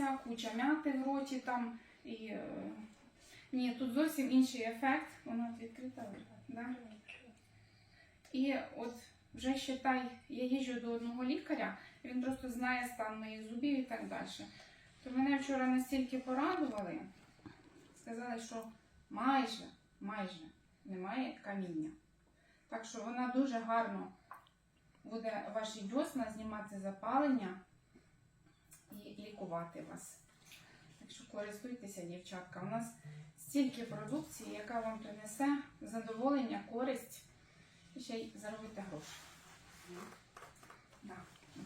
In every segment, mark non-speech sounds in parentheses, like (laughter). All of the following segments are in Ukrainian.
розслабся, куча м'яти в роті там. І, е, ні, тут зовсім інший ефект. Вона відкрита. Да? І от вже считай, я їжджу до одного лікаря, він просто знає стан моїх зубів і так далі. То мене вчора настільки порадували, сказали, що майже, майже немає каміння. Так що вона дуже гарно буде ваші дьосна знімати запалення і лікувати вас. Так що користуйтеся, дівчатка. У нас стільки продукції, яка вам принесе задоволення, користь і ще й заробити гроші. Да.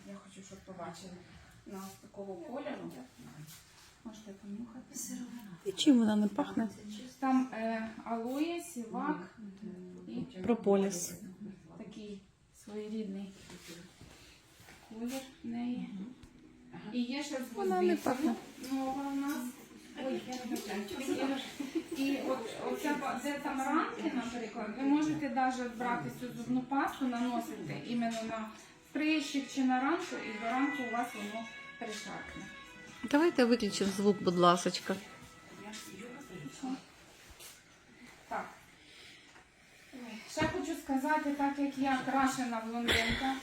Я хочу, щоб побачили на ось такого кольору. Можете понюхати. І чим вона не пахне? Там е, алоє, сівак і Прополіс. такий своєрідний колір в неї. І є ще з Вона не пахне. нова у нас. Ой, я не бачу. І от оця де там ранки, наприклад, ви можете навіть брати цю зубну пасту, наносити іменно на прищик чи на ранку, і до ранку у вас воно перешаркне. Давайте виключимо звук, будь ласочка. Так. Ще хочу сказати, так як я крашена блондинка,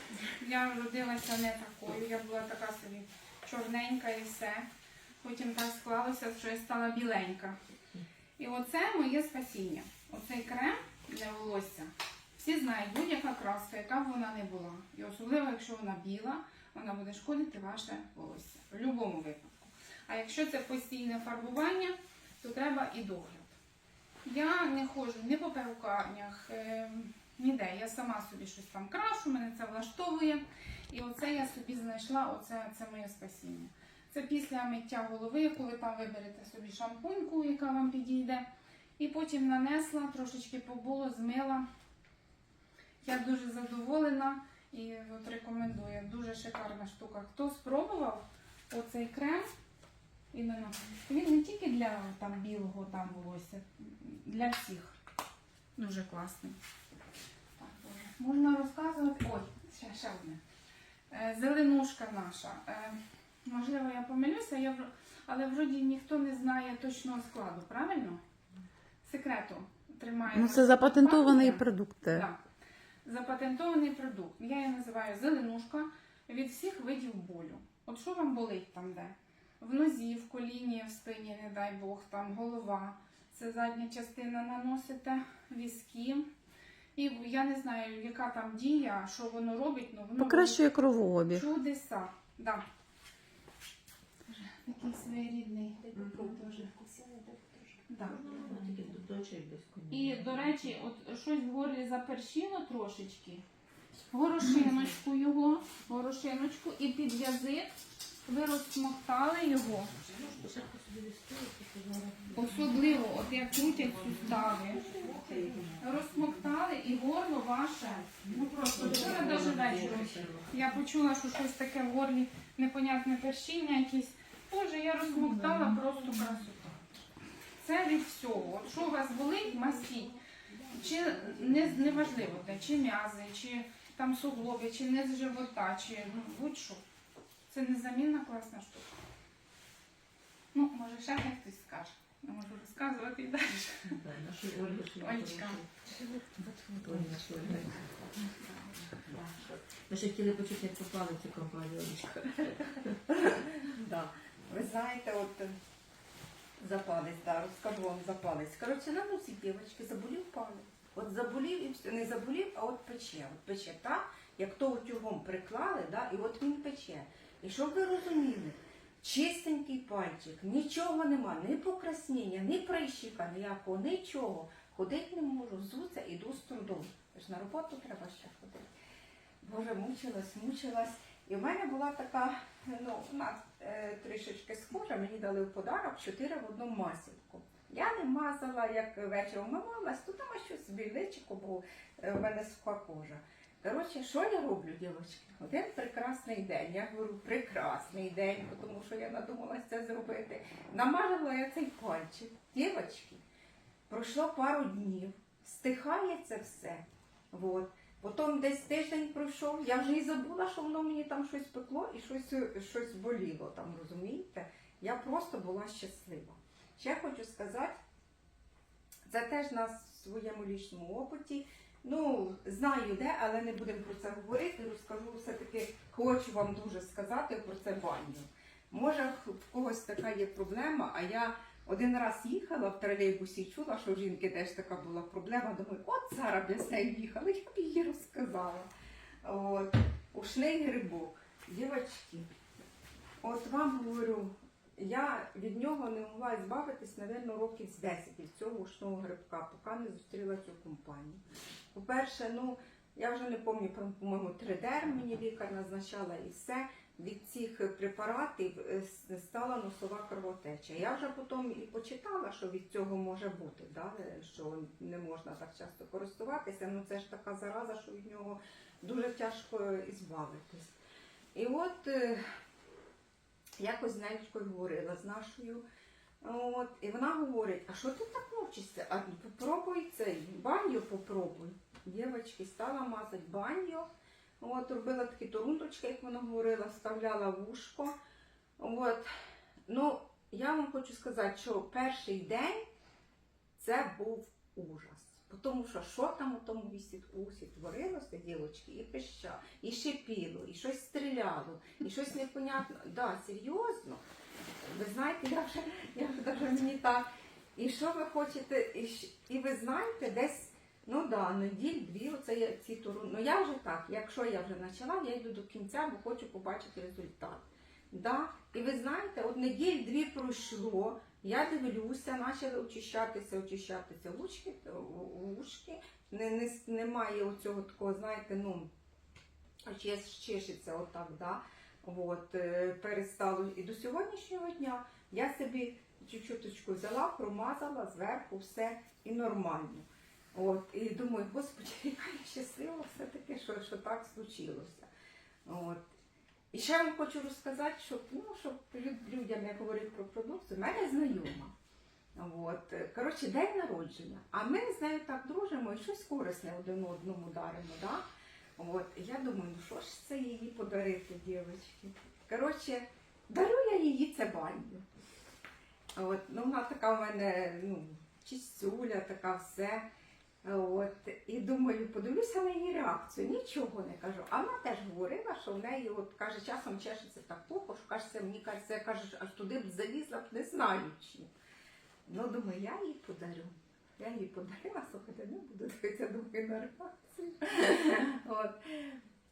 я родилася не такою, я була така собі чорненька і все. Потім так склалося, що я стала біленька. І оце моє спасіння. Оцей крем для волосся. Всі знають, будь-яка краска, яка б вона не була. І особливо, якщо вона біла, вона буде шкодити ваше волосся. В будь-якому випадку. А якщо це постійне фарбування, то треба і догляд. Я не ходжу ні по перукарнях, е, ніде. Я сама собі щось там крашу, мене це влаштовує. І оце я собі знайшла, оце це моє спасіння. Це після миття голови, коли там виберете собі шампуньку, яка вам підійде. І потім нанесла, трошечки побуло, змила. Я дуже задоволена і от рекомендую. Дуже шикарна штука. Хто спробував оцей крем, іменно, він не тільки для там, білого там волосся, для всіх. Дуже класний. Так, Можна розказувати. Ой, ще, ще одне. Е, Зеленушка наша. Е, Можливо, я помилюся, я, але вроді ніхто не знає точного складу, правильно? Секрету тримає. Ну, це запатентований продукт. Так. Запатентований продукт. Я її називаю зеленушка від всіх видів болю. От що вам болить там де? В нозі, в коліні, в спині, не дай Бог, там голова. Це задня частина наносите, візки. І я не знаю, яка там дія, що воно робить, але воно Покращує кровообіг. чудеса. Да. Такий своєрідний. Да. І, до речі, от щось в горлі запершило трошечки. Горошиночку його, горошиночку і під язик ви розсмоктали його. Особливо, от як крутять сустави. Розсмоктали і горло ваше. Ну просто вчора навіть вечором. Я почула, що щось таке в горлі, непонятне першіння якесь. Боже, я розсмоктала просто красота. Це від всього. Що у вас болить, мастіть. Чи не, неважливо, те, чи м'язи, чи там суглоби, чи низ живота, чи ну, будь-що. Це незамінна класна штука. Ну, може, ще хтось скаже. Я можу розказувати і далі. Олечка. Ми ще хотіли почути, як попали в цю компанію, Олечка. Да. Ви знаєте, от запалець, да, розкажу вам запалець. Коротше, на мусі дівчинки заболів палець. От заболів і все. Не заболів, а от пече. От пече так, як то утюгом приклали, да, і от він пече. І щоб ви розуміли, чистенький пальчик, нічого нема, ні покраснення, ні прищика, ніякого, нічого. Ходити не можу, взуться, іду з трудом. Тож на роботу треба ще ходити. Боже, мучилась, мучилась. І в мене була така, ну, вона е, трішечки схожа, мені дали в подарок чотири в одну масівку. Я не мазала, як вечором мамалась, то там щось біличко, бо е, в мене суха кожа. Коротше, що я роблю, дівчатки? Один прекрасний день. Я говорю, прекрасний день, тому що я надумалася це зробити. Намажила я цей пальчик. Дівчатки, пройшло пару днів, стихає це все. Вот. Потім десь тиждень пройшов, я вже і забула, що воно мені там щось пекло і щось, щось боліло там, розумієте? Я просто була щаслива. Ще хочу сказати, це теж на своєму лічному опиті. Ну, знаю де, але не будемо про це говорити. Розкажу все-таки, хочу вам дуже сказати про це баню. Може, в когось така є проблема, а я один раз їхала в тролейбусі чула, що в жінки теж така була проблема. Думаю, от зараз я з їхала, я б їй розказала. От. Ушний грибок. Дівочки, от вам говорю, я від нього не могла збавитись, напевно, років з 10 від цього ушного грибка, поки не зустріла цю компанію. По-перше, ну, я вже не пам'ятаю, по-моєму, 3D мені лікар назначала і все. Від цих препаратів е, стала носова кровотеча. Я вже потім і почитала, що від цього може бути, да? е, що не можна так часто користуватися. Ну це ж така зараза, що від нього дуже тяжко ізбавитись. І от е, якось з Нелечкою говорила з нашою. От, і вона говорить, а що ти так мовчишся? А попробуй цей баню попробуй. Дівчатки стала мазати баню. От, робила такі торундочки, як вона говорила, вставляла в ушко. От. Ну, я вам хочу сказати, що перший день це був ужас. Тому що що там у тому вісі усі творилося, дівчатки, і пища, і шипіло, і щось стріляло, і щось непонятно. Да, серйозно. Ви знаєте, я вже, я вже даже мені так. І що ви хочете, і, і ви знаєте, десь, ну да, неділь, дві, оце я ці туру. Ну я вже так, якщо я вже почала, я йду до кінця, бо хочу побачити результат. Да? І ви знаєте, от неділь дві пройшло, я дивлюся, почали очищатися, очищатися лучки, ушки. Не, не, немає оцього такого, знаєте, ну, чеш- чешеться отак, да? От, е, перестало. І до сьогоднішнього дня я собі чуть-чуточку взяла, промазала зверху все і нормально. От, і думаю, господи, (laughs) яка я щаслива все-таки, що, що так случилося. От. І ще вам хочу розказати, щоб, ну, щоб людям, я говорю про продукцію, в мене знайома. От. Коротше, день народження. А ми з нею так дружимо і щось корисне один одному даримо. Да? От. Я думаю, ну що ж це їй подарити, дівчатки? Коротше, дарую я її це баню. От. Ну, вона така в мене, ну, чистюля, така все. От, і думаю, подивлюся на її реакцію. Нічого не кажу. А вона теж говорила, що в неї, от каже, часом чешеться так плохо, що кажеться, мені кажеться, каже, аж туди б залізла б, не знаю чим. Ну, думаю, я їй подарю. Я їй подарила, слухайте, не буду дивитися, думаю, на реакцію. (laughs) От.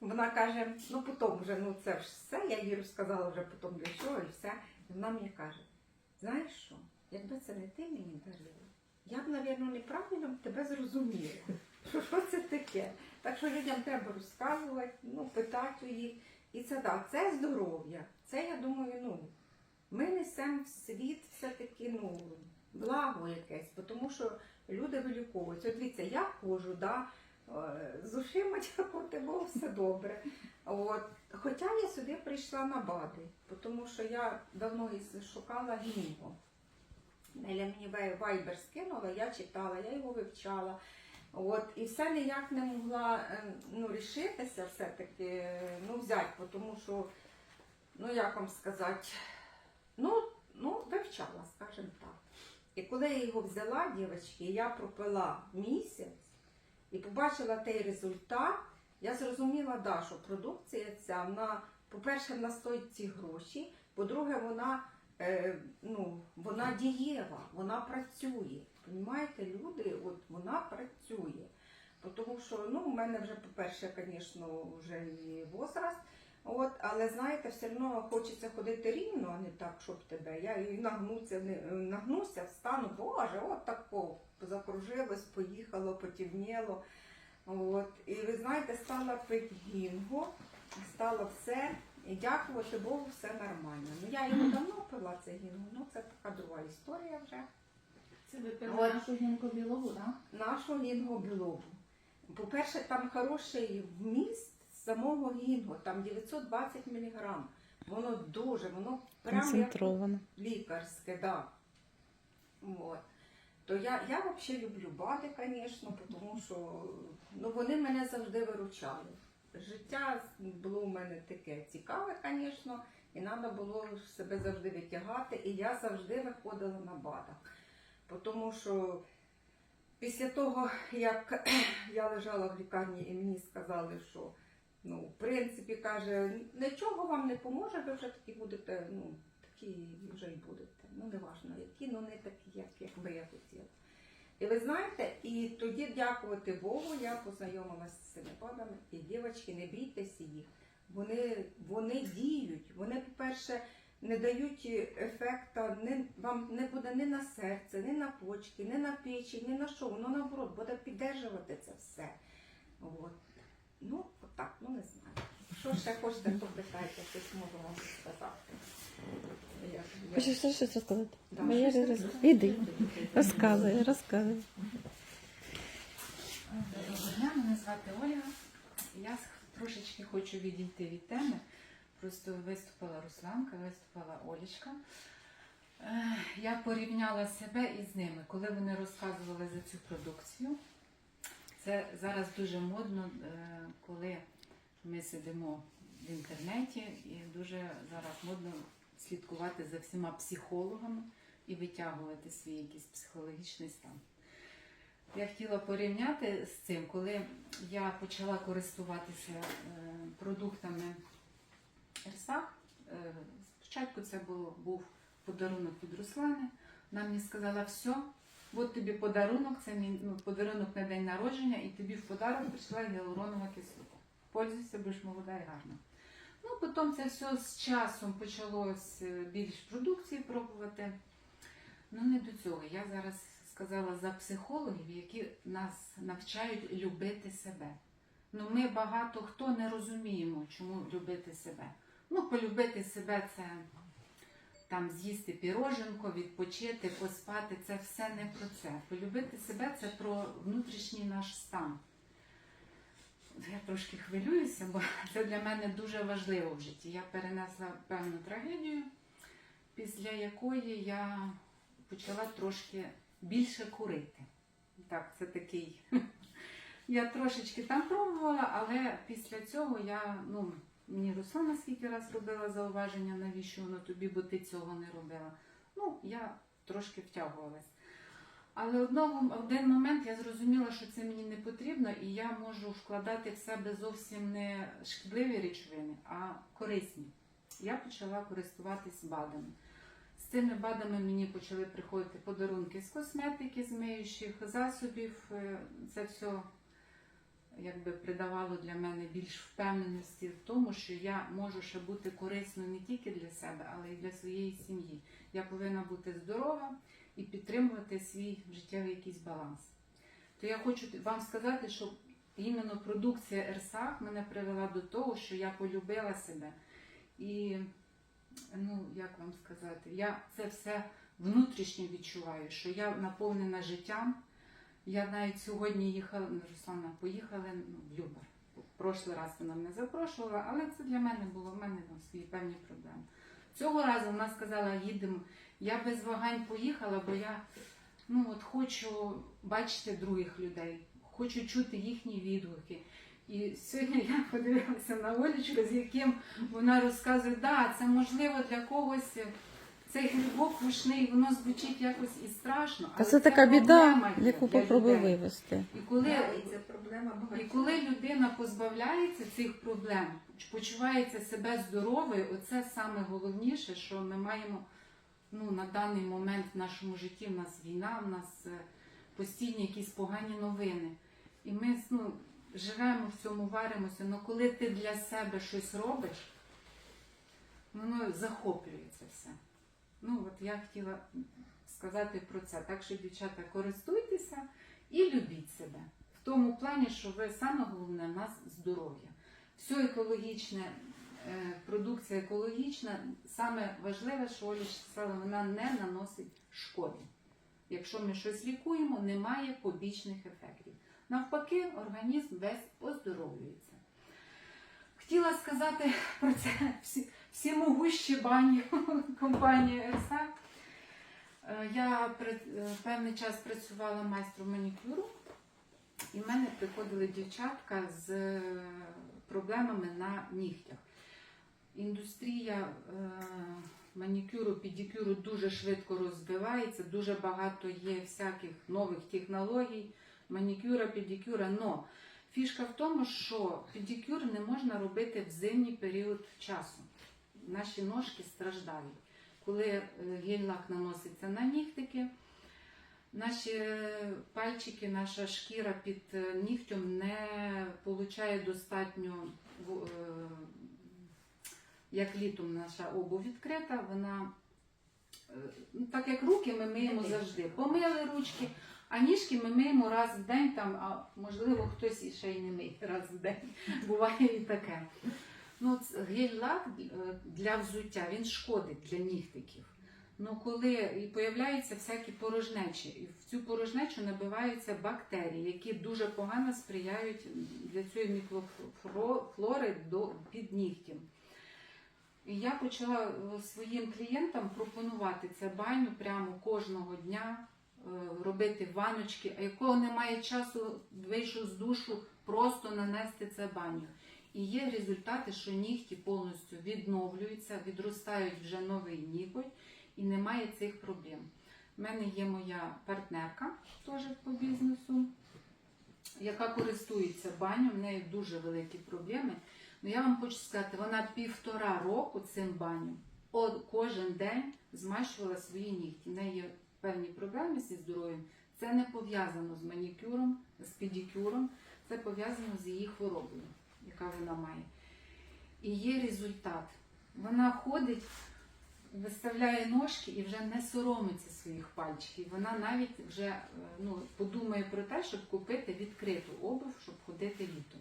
Вона каже, ну потім вже, ну це все, я їй розказала вже потім для чого і все. І вона мені каже, знаєш що, якби це не ти мені дарила, я б, мабуть, неправильно тебе зрозуміла. (laughs) Що, що це таке? Так що людям треба розказувати, ну, питати їх. І це так, це здоров'я. Це, я думаю, ну, ми несемо в світ все-таки ну, благо якесь, тому що люди виліковуються. От дивіться, я ходжу, да, з ушима дякувати Богу, все добре. От. Хоча я сюди прийшла на БАДи, тому що я давно шукала гінго. Неля мені вайбер скинула, я читала, я його вивчала. От, і все ніяк не могла е, ну, рішитися все-таки е, ну, взяти, тому що, ну як вам сказати, ну, ну вивчала, скажімо так. І коли я його взяла, дівчатки, я пропила місяць і побачила той результат, я зрозуміла, да, що продукція ця, вона, по-перше, вона стоїть ці гроші, по-друге, вона, е, ну, вона дієва, вона працює. Понімаєте, люди, от вона працює. Тому що ну, у мене вже, по-перше, звісно, вже і возраст. От, але знаєте, все одно хочеться ходити рівно, а не так, щоб тебе. Я і нагнуся, не, нагнуся, встану, боже, от тако закружилось, поїхало, потівніло. От. І ви знаєте, стала пити гінго, стало все. І дякувати Богу, все нормально. Ну я його давно пила це гінго, ну це така друга історія вже. Це ви пили От. нашу гінку білову, так? нашого гінгобілобу. По-перше, там хороший вміст самого гінго, там 920 мг. Воно дуже, воно прям як Концентровано. лікарське, да. От. То я, я взагалі люблю бади, звісно, тому що ну, вони мене завжди виручали. Життя було у мене таке цікаве, звісно, І треба було себе завжди витягати. І я завжди виходила на бадах. Тому що після того, як (clears throat) я лежала в лікарні і мені сказали, що ну, в принципі, каже, нічого вам не поможе, ви вже такі будете, ну, такі вже й будете. Ну, не важно, які, ну не такі, як, як би я хотіла. І ви знаєте, і тоді, дякувати Богу, я познайомилася з цими бабами. І дівчатки, не бійтеся їх. Вони, вони діють. Вони, по-перше, не дають ефекта, не, вам не буде ні на серце, ні на почки, ні на печень, ні на що. Воно наоборот буде піддержувати це все. От. Ну, отак, ну не знаю. Що ще хочете, попитайте, щось можу вам сказати. Хочеш ще щось розказати? Да, я щось роз- Іди, розказуй, розказуй. Доброго дня, мене звати Ольга. Я трошечки хочу відійти від теми. Просто виступила Русланка, виступила Олічка. Е, Я порівняла себе із ними, коли вони розказували за цю продукцію. Це зараз дуже модно, е, коли ми сидимо в інтернеті, і дуже зараз модно слідкувати за всіма психологами і витягувати свій якийсь психологічний стан. Я хотіла порівняти з цим, коли я почала користуватися е, продуктами Ерсах. Е, спочатку це було, був подарунок від Руслани. Вона мені сказала, все, от тобі подарунок, це мій ну, подарунок на день народження, і тобі в подарунок прийшла гіалуронова кислота. Пользуйся, будеш молода і гарна. Ну, потім це все з часом почалось е, більш продукції пробувати. Ну, не до цього. Я зараз сказала за психологів, які нас навчають любити себе. Ну, ми багато хто не розуміємо, чому любити себе. Ну, полюбити себе це там з'їсти піроженко, відпочити, поспати. Це все не про це. Полюбити себе це про внутрішній наш стан. Я трошки хвилююся, бо (laughs) це для мене дуже важливо в житті. Я перенесла певну трагедію, після якої я почала трошки більше курити. Так, це такий. (laughs) Я трошечки там пробувала, але після цього я, ну, мені Руслана скільки раз робила зауваження, навіщо воно тобі, бо ти цього не робила. Ну, я трошки втягувалась. Але одного, один момент я зрозуміла, що це мені не потрібно, і я можу вкладати в себе зовсім не шкідливі речовини, а корисні. Я почала користуватись БАДами. З цими БАДами мені почали приходити подарунки з косметики, з миючих засобів. Е, Це все якби придавало для мене більш впевненості в тому, що я можу ще бути корисною не тільки для себе, але й для своєї сім'ї. Я повинна бути здорова і підтримувати свій життєвий якийсь баланс. То я хочу вам сказати, що іменно продукція Ерсах мене привела до того, що я полюбила себе. І ну, як вам сказати, я це все внутрішньо відчуваю, що я наповнена життям. Я навіть сьогодні їхала, ну, Руслана, поїхали ну, в Любар. Прошлий раз вона мене запрошувала, але це для мене було, в мене там свої певні проблеми. Цього разу вона сказала, їдемо. Я без вагань поїхала, бо я ну, от хочу бачити других людей, хочу чути їхні відгуки. І сьогодні я подивилася на Олечку, з яким вона розказує, да, це можливо для когось цей грибок вишний, воно звучить якось і страшно. Та але це така біда, яку для попробуй вивести. І коли, Да, і це проблема і коли людина позбавляється цих проблем, почувається себе здоровою, оце саме головніше, що ми маємо ну, на даний момент в нашому житті. У нас війна, у нас е, постійні якісь погані новини. І ми ну, живемо в цьому, варимося. Але коли ти для себе щось робиш, воно захоплює це все. Ну, от я хотіла сказати про це. Так що, дівчата, користуйтеся і любіть себе. В тому плані, що ви саме головне в нас здоров'я. Все екологічне, продукція екологічна, саме важливе, що сказала, вона не наносить шкоди. Якщо ми щось лікуємо, немає побічних ефектів. Навпаки, організм весь оздоровлюється. Хотіла сказати про це всі, всімогущі бані (laughs) компанії ЕРСА. Е, Я е, певний час працювала майстром манікюру, і в мене приходили дівчатка з е, проблемами на нігтях. Індустрія е, манікюру, педикюру дуже швидко розвивається, дуже багато є всяких нових технологій, манікюра, педикюра. Но фішка в тому, що педикюр не можна робити в зимній період часу. Наші ножки страждають. Коли е, гель-лак наноситься на нігтики, наші е, пальчики, наша шкіра під нігтем не получає достатньо, як літом наша обув відкрита, вона е, ну, так як руки ми миємо завжди. Помили ручки, а ніжки ми миємо раз в день, там, а можливо хтось і ще й не миє раз в день. (laughs) Буває і таке. Ну, гель-лак е, для взуття він шкодить для нігтиків. Ну, коли і появляються всякі порожнечі, і в цю порожнечу набиваються бактерії, які дуже погано сприяють для цієї мікрофлори до під нігтем. І я почала е, своїм клієнтам пропонувати це баню прямо кожного дня, е, робити ваночки, а якого немає часу, вийшов з душу, просто нанести це баню. І є результати, що нігті повністю відновлюються, відростають вже новий ніготь і немає цих проблем. У мене є моя партнерка теж по бізнесу, яка користується баню, в неї дуже великі проблеми. Ну я вам хочу сказати, вона півтора року цим от, кожен день змащувала свої нігті. В неї певні проблеми зі здоров'ям. Це не пов'язано з манікюром, з педикюром, це пов'язано з її хворобою, яка вона має. І є результат. Вона ходить, виставляє ножки і вже не соромиться своїх пальчиків. Вона навіть вже е, ну, подумає про те, щоб купити відкриту обув, щоб ходити літом.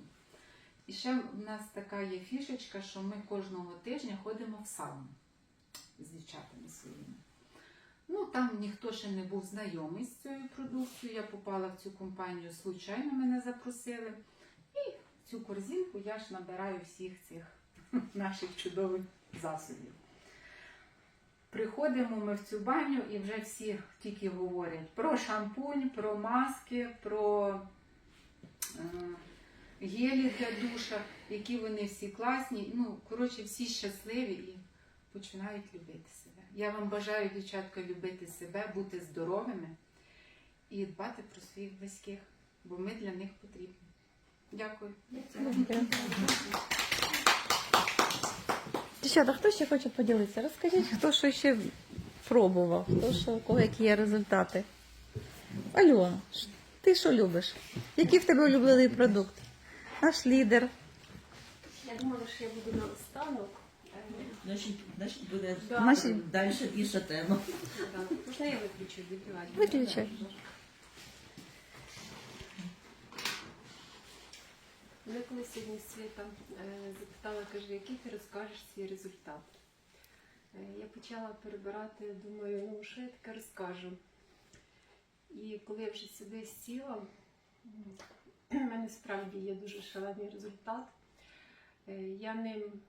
І ще в нас така є фішечка, що ми кожного тижня ходимо в сауну з дівчатами своїми. Ну, там ніхто ще не був знайомий з цією продукцією. Я попала в цю компанію, случайно мене запросили. І в цю корзинку я ж набираю всіх цих (laughs) наших чудових засобів. Приходимо ми в цю баню і вже всі тільки говорять про шампунь, про маски, про е, гелі для душа, які вони всі класні. Ну, коротше, всі щасливі і починають любити себе. Я вам бажаю, дівчатка, любити себе, бути здоровими і дбати про своїх близьких, бо ми для них потрібні. Дякую. Дівчата, хто ще хоче поділитися? Розкажіть, хто що ще пробував, хто що, у кого які є результати. Альона, ти що любиш? Який в тебе улюблений продукт? Наш лідер. Я думала, що я буду на останок. Значить, значить буде Да. Далі інша тема. Можна я виключу? Виключай. Мене коли сьогодні Світа е, запитала, каже, який ти розкажеш свій результат. Е, Я почала перебирати, думаю, ну що я таке розкажу. І коли я вже сюди сіла, в мене справді є дуже шалений результат. Е, Я ним,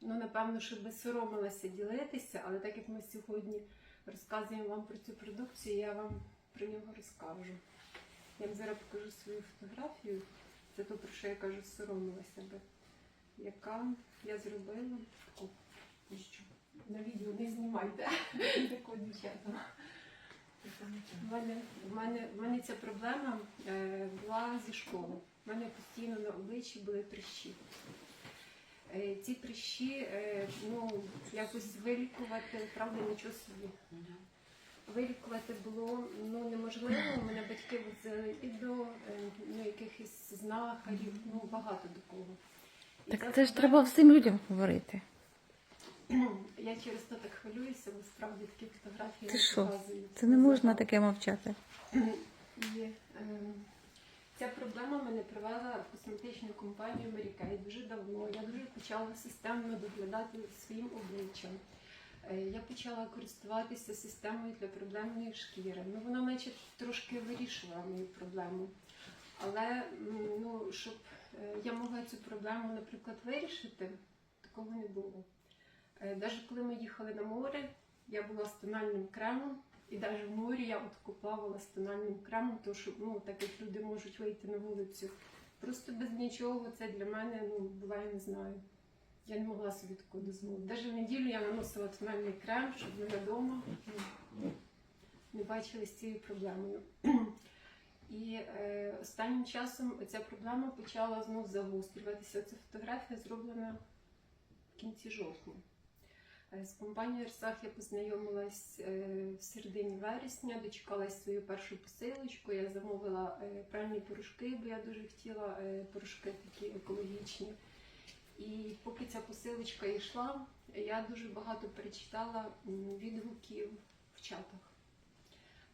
ну напевно, що би соромилася ділитися, але так як ми сьогодні розказуємо вам про цю продукцію, я вам про нього розкажу. Я вам зараз покажу свою фотографію. Це то, про що я кажу, соромилася би. Яка я зробила таку, ну що, на відео не знімайте таку дівчата. У мене, в мене, в мене ця проблема е, була зі школи. У мене постійно на обличчі були прищі. Е, ці прищі, е, ну, якось вилікувати, правда, нічого собі. Вилікувати було ну, неможливо. У мене батьки возили і до е, ну, якихось знахарів, ну багато до кого. І Так це ж треба всім людям говорити. Я через то так хвилююся, справді такі фотографії Ти не що? Це не можна таке мовчати. (clears throat) І е, ця проблема мене привела в косметичну компанію Kay дуже давно. Я дуже почала системно доглядати своїм обличчям. Е, Я почала користуватися системою для проблемної шкіри. Ну, вона наче трошки вирішувала мою проблему. Але ну, щоб е, я могла цю проблему, наприклад, вирішити, такого не було. Навіть коли ми їхали на море, я була з тональним кремом, і навіть в морі я от купувала з тональним кремом, тому що ну, так як люди можуть вийти на вулицю. Просто без нічого це для мене ну, була, я не знаю, Я не могла собі такого дозволити. Навіть в неділю я наносила тональний крем, щоб ми вдома не бачили з цією проблемою. І е, останнім часом ця проблема почала знов загострюватися. Ця фотографія зроблена в кінці жовтня. Е, З компанією Ерсах я познайомилась е, в середині вересня, дочекалась свою першу посилочку. Я замовила е, пральні порошки, бо я дуже хотіла порошки такі екологічні. І поки ця посилочка йшла, я дуже багато перечитала відгуків в чатах.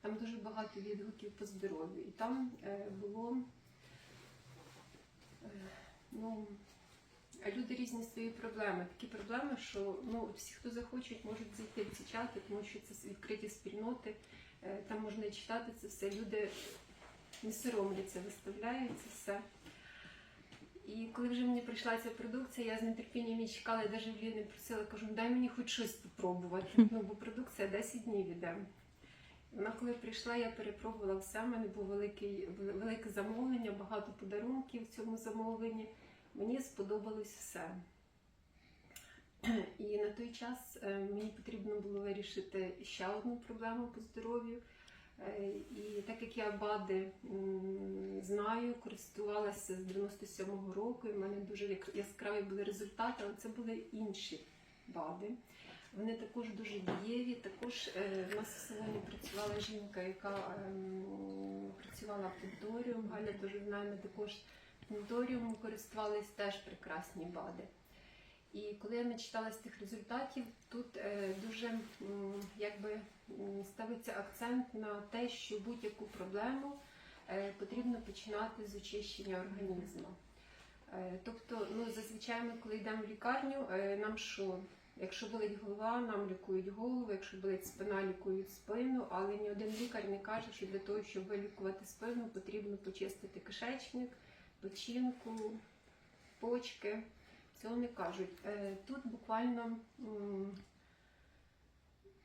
Там дуже багато відгуків по здоров'ю. І там було ну, люди різні свої проблеми. Такі проблеми, що ну, всі, хто захочуть, можуть зайти в ці чати, тому що це відкриті спільноти. Е, Там можна читати це все. Люди не соромляться, виставляють це все. І коли вже мені прийшла ця продукція, я з нетерпінням її чекала, я навіть в Ліни просила, кажу, «Ну, дай мені хоч щось спробувати. Ну, бо продукція 10 днів іде. Вона коли прийшла, я перепробувала все. У мене було велике замовлення, багато подарунків в цьому замовленні. Мені сподобалось все. І на той час е, мені потрібно було вирішити ще одну проблему по здоров'ю. Е, І так як я БАДи знаю, користувалася з 97-го року, і в мене дуже яскраві були результати, але це були інші БАДи. Вони також дуже дієві. Також е, в нас в салоні працювала жінка, яка ем, працювала пенторіум. Галя дуже ми також пенторіумом користувались теж прекрасні БАДи. І коли я начиталась тих результатів, тут е, дуже якби ставиться акцент на те, що будь-яку проблему е, потрібно починати з очищення організму. Е, тобто, ну зазвичай ми, коли йдемо в лікарню, нам що? Якщо болить голова, нам лікують голову, якщо болить спина, лікують спину, але ні один лікар не каже, що для того, щоб вилікувати спину, потрібно почистити кишечник, печінку, почки. Цього не кажуть. Е, Тут буквально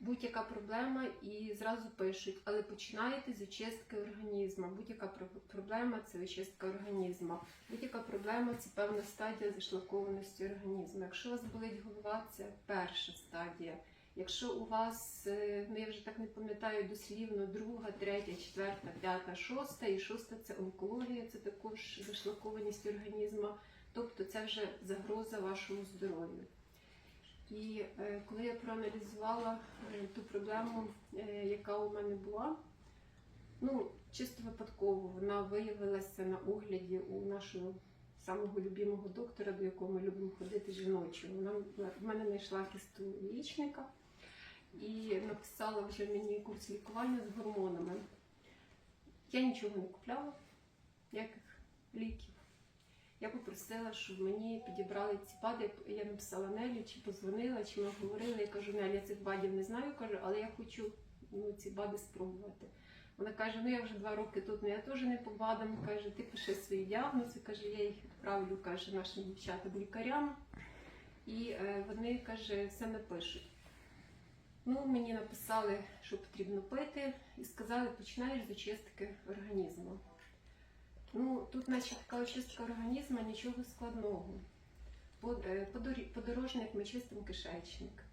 будь-яка проблема і зразу пишуть, але починаєте з очистки організму. Будь-яка про- проблема це очистка організму. Будь-яка проблема це певна стадія зашлакованості організму. Якщо у вас болить голова, це перша стадія. Якщо у вас, е, ну я вже так не пам'ятаю дослівно, друга, третя, четверта, п'ята, шоста, і шоста це онкологія, це також зашлакованість організму. Тобто це вже загроза вашому здоров'ю. І е, коли я проаналізувала е, ту проблему, е, яка у мене була, ну, чисто випадково вона виявилася на огляді у нашого самого любимого доктора, до якого ми любимо ходити жіночого. Вона в мене знайшла кісту яєчника і написала вже мені курс лікування з гормонами. Я нічого не купляла, ніяких ліків. Я попросила, щоб мені підібрали ці бади. Я написала Нелі, чи позвонила, чи ми говорили. Я кажу, Нелі, я цих бадів не знаю, кажу, але я хочу ну, ці бади спробувати. Вона каже: ну я вже два роки тут, ну я теж не по бадам. Каже, ти пиши свої діагнози, каже, я їх відправлю каже, нашим дівчатам лікарям. І е, вони каже, все напишуть. Ну, мені написали, що потрібно пити, і сказали, починаєш з очистки організму. Ну, тут, наче така очистка організму, нічого складного. Е, Подорожник ми чистимо кишечник,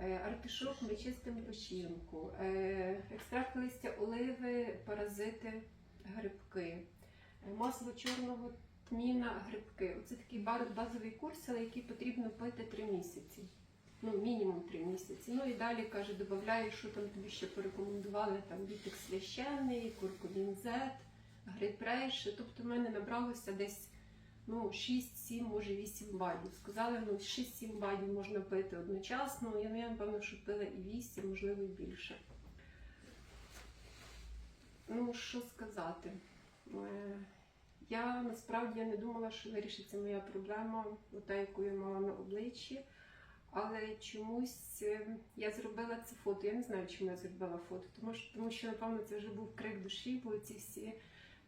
е, артишок ми чистимо печінку, е, екстракт листя оливи, паразити, грибки, масло чорного тміна, грибки. Оце такий базовий курс, але який потрібно пити 3 місяці. Ну, мінімум 3 місяці. Ну і далі каже, додаю, що там тобі ще порекомендували там вітик священний, куркумін Z, грейпрейші. Тобто в мене набралося десь ну, 6-7, може 8 бадів. Сказали, ну 6-7 бадів можна пити одночасно. Я, ну, я напевно, що пила і 8, можливо, і більше. Ну, що сказати? Е, Я насправді я не думала, що вирішиться моя проблема, ота, яку я мала на обличчі. Але чомусь е, я зробила це фото. Я не знаю, чому я зробила фото, тому що, тому що напевно, це вже був крик душі, бо ці всі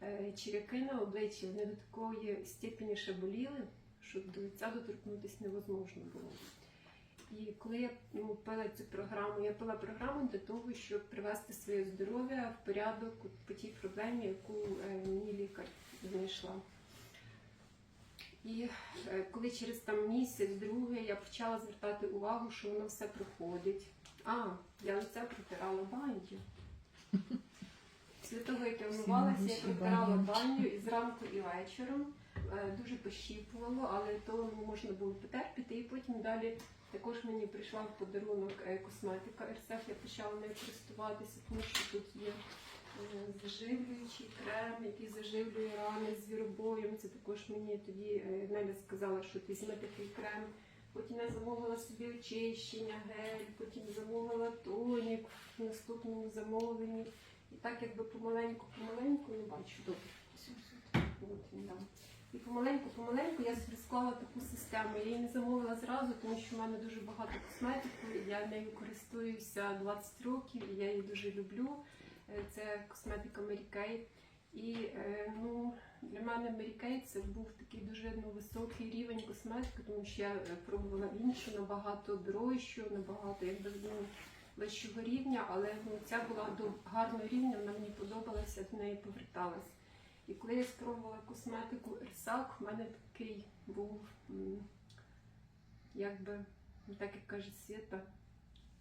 е, черяки на обличчі вони до такої степені ще боліли, що до лиця доторкнутися невозможно було. І коли я ну, пила цю програму, я пила програму для того, щоб привести своє здоров'я в порядок по тій проблемі, яку е, мені лікар знайшла. І е, коли через там місяць, другий, я почала звертати увагу, що воно все проходить. А, я лице протирала баню. Після того, як я вмивалася, я протирала баню і зранку і вечором. Е, Дуже пощіпувало, але то можна було потерпіти. І потім далі також мені прийшла в подарунок е, косметика РСФ. Я почала нею користуватися, тому що тут є заживлюючий крем, який заживлює рани з віробоєм. Це також мені тоді е, Неля сказала, що ти візьми такий крем. Потім я замовила собі очищення, гель, потім замовила тонік в наступному замовленні. І так якби помаленьку, помаленьку, не бачу добре. От там. І помаленьку, помаленьку я собі склала таку систему. Я її не замовила зразу, тому що в мене дуже багато косметики. Я нею користуюся 20 років і я її дуже люблю. Е, Це косметика Mary. І е, ну, для мене Mary це був такий дуже ну, високий рівень косметики, тому що я е, пробувала іншу, набагато дорожчу, набагато якби, ну, вищого рівня, але ну, ця була до гарного рівня, вона мені подобалася, до неї поверталась. І коли я спробувала косметику Ерсак, в мене такий був, якби, ну, так як каже Свята,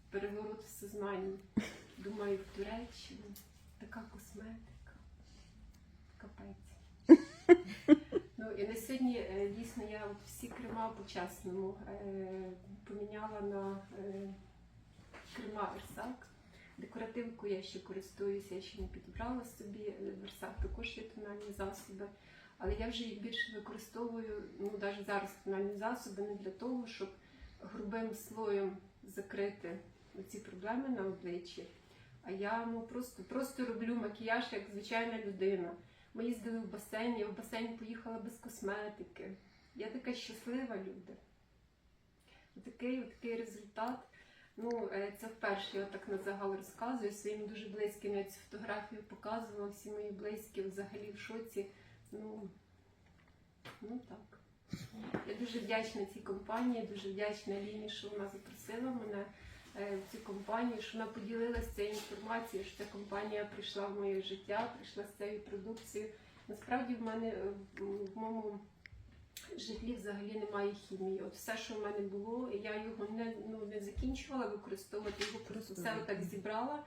переворот в сознанні. Думаю, в Туреччині така косметика. Капець. (laughs) Ну і на сьогодні е, дійсно я всі крема по-чесному е, поміняла на е, крема Ерсак. Декоративку я ще користуюся, я ще не підібрала собі. Версак також є тональні засоби. Але я вже їх більше використовую, ну навіть зараз тональні засоби не для того, щоб грубим слоєм закрити ці проблеми на обличчі. А я ну, просто, просто роблю макіяж як звичайна людина. Ми їздили в басейн, я в басейн поїхала без косметики. Я така щаслива люди. Отакий, отакий результат. Ну, е, це вперше я так на загал розказую. Своїм дуже близьким я цю фотографію показувала. Всі мої близькі взагалі в шоці. Ну, ну так. Я дуже вдячна цій компанії, дуже вдячна Ліні, що вона запросила мене в цю компанію, що вона поділилася цією інформацією, що ця компанія прийшла в моє життя, прийшла з цією продукцією. Насправді в мене е, в моєму житлі взагалі немає хімії. От все, що в мене було, я його не, ну, не закінчувала використовувати, його просто все отак зібрала.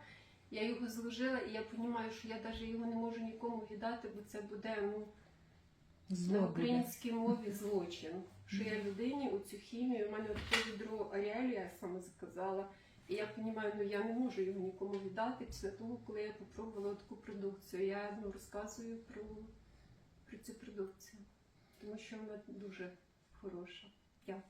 Я його зложила, і я розумію, що я навіть його не можу нікому віддати, бо це буде ну, на українській мові злочин. Що я людині у цю хімію, у мене таке відро Аріалія саме заказала. І я розумію, ну я не можу його нікому віддати після того, коли я попробувала таку продукцію. Я ну, розказую про, про цю продукцію, тому що вона дуже хороша. Дякую.